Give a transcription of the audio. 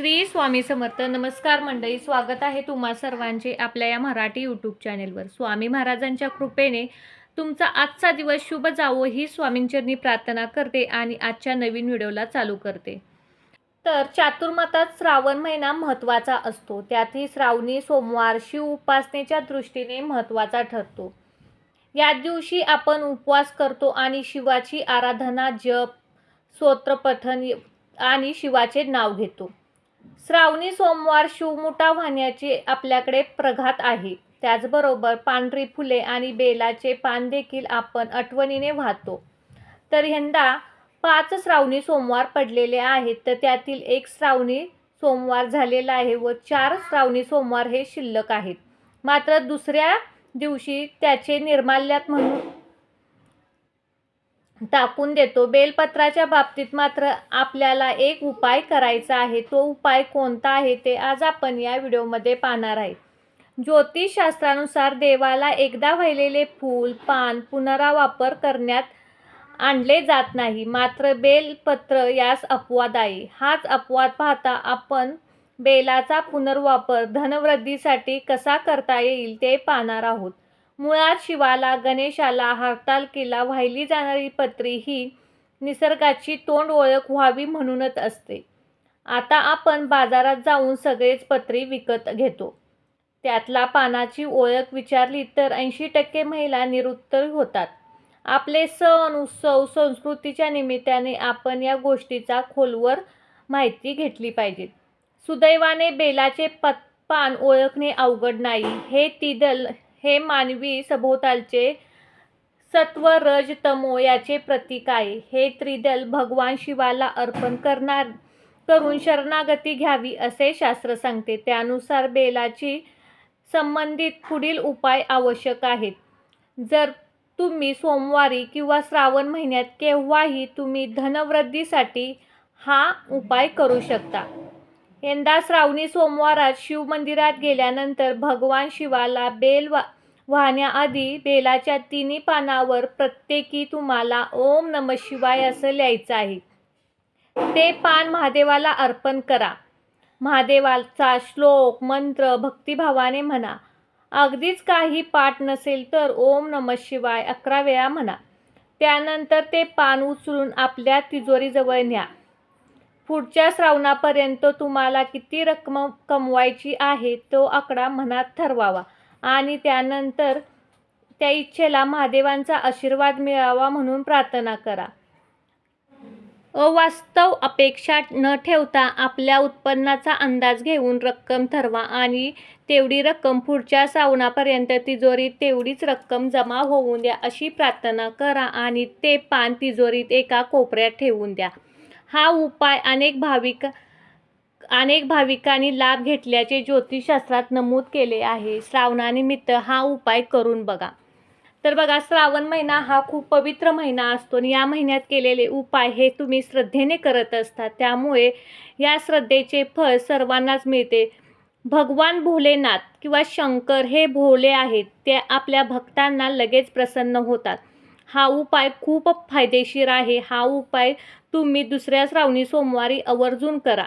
श्री स्वामी समर्थ. नमस्कार मंडळी स्वागत आहे तुम्हा सर्वांचे आपल्या या मराठी यूट्यूब चॅनेलवर स्वामी महाराजांच्या कृपेने तुमचा आजचा दिवस शुभ जावो ही स्वामींचरणी प्रार्थना करते आणि आजच्या नवीन व्हिडिओला चालू करते. तर चातुर्मातात श्रावण महिना महत्त्वाचा असतो. त्यातही श्रावणी सोमवार शिव उपासनेच्या दृष्टीने महत्त्वाचा ठरतो. या दिवशी आपण उपवास करतो आणि शिवाची आराधना जप स्तोत्रपठन आणि शिवाचे नाव घेतो. श्रावणी सोमवार शिवमुठा वाहण्याचे आपल्याकडे प्रघात आहे. त्याचबरोबर पांढरी फुले आणि बेलाचे पान देखील आपण आठवणीने वाहतो. तर यंदा पाच श्रावणी सोमवार पडलेले आहेत. तर त्यातील एक श्रावणी सोमवार झालेला आहे व चार श्रावणी सोमवार हे शिल्लक आहेत. मात्र दुसऱ्या दिवशी त्याचे निर्माल्यात म्हणून टाकून देतो. बेलपत्राच्या बाबतीत मात्र आपल्याला एक उपाय करायचा आहे. तो उपाय कोणता आहे ते आज आपण या व्हिडिओमध्ये पाहणार आहे. ज्योतिषशास्त्रानुसार देवाला एकदा वाहिलेले फूल पान पुनरावापर करण्यात आणले जात नाही. मात्र बेलपत्र यास अपवाद आहे. हाच अपवाद पाहता आपण बेलाचा पुनर्वापर धनवृद्धीसाठी कसा करता येईल ते पाहणार आहोत. मुळात शिवाला गणेशाला हरतालकीला वाहिली जाणारी पत्री ही निसर्गाची तोंड ओळख व्हावी म्हणूनच असते. आता आपण बाजारात जाऊन सगळेच पत्री विकत घेतो. त्यातला पानाची ओळख विचारली तर ऐंशी टक्के महिला निरुत्तर होतात. आपले सण उत्सव संस्कृतीच्या निमित्ताने आपण या गोष्टीचा खोलवर माहिती घेतली पाहिजे. सुदैवाने बेलाचे पत पान ओळखणे अवघड नाही. हे तिदल हे मानवी सभोवतालचे सत्व रज तमो याचे प्रतीक आहे. हे त्रिदल भगवान शिवाला अर्पण करणार करून शरणागती घ्यावी असे शास्त्र सांगते. त्यानुसार बेलाची संबंधित पुढील उपाय आवश्यक आहेत. जर तुम्ही सोमवारी किंवा श्रावण महिन्यात केव्हाही तुम्ही धनवृद्धीसाठी हा उपाय करू शकता. यंदा श्रावणी सोमवारात शिवमंदिरात गेल्यानंतर भगवान शिवाला बेल वा वाहण्याआधी बेलाच्या तिन्ही पानावर प्रत्येकी तुम्हाला ओम नम शिवाय असं लिहायचं आहे. ते पान महादेवाला अर्पण करा. महादेवाचा श्लोक मंत्र भक्तिभावाने म्हणा. अगदीच काही पाठ नसेल तर ओम नम शिवाय अकरा वेळा म्हणा. त्यानंतर ते पान उचलून आपल्या तिजोरीजवळ न्या. पुढच्या श्रावणापर्यंत तुम्हाला किती रक्कम कमवायची आहे तो आकडा मनात ठरवावा. आणि त्यानंतर त्या इच्छेला महादेवांचा आशीर्वाद मिळावा म्हणून प्रार्थना करा. अवास्तव अपेक्षा न ठेवता आपल्या उत्पन्नाचा अंदाज घेऊन रक्कम ठरवा आणि तेवढी रक्कम पुढच्या श्रावणापर्यंत तिजोरीत तेवढीच रक्कम जमा होऊन द्या अशी प्रार्थना करा आणि ते पान तिजोरीत एका कोपऱ्यात ठेवून द्या. हा उपाय अनेक भाविक अनेक भाविकांनी लाभ घेतल्याचे ज्योतिषशास्त्रात नमूद केले आहे. श्रावणानिमित्त हा उपाय करून बघा. तर बघा श्रावण महिना हा खूप पवित्र महिना असतो आणि या महिन्यात केलेले उपाय हे तुम्ही श्रद्धेने करत असता त्यामुळे या श्रद्धेचे फळ सर्वांनाच मिळते. भगवान भोलेनाथ किंवा शंकर हे भोले आहेत ते आपल्या भक्तांना लगेच प्रसन्न होतात. हा उपाय खूप फायदेशीर आहे. हा उपाय तुम्ही दुसऱ्या श्रावणी सोमवारी आवर्जून करा.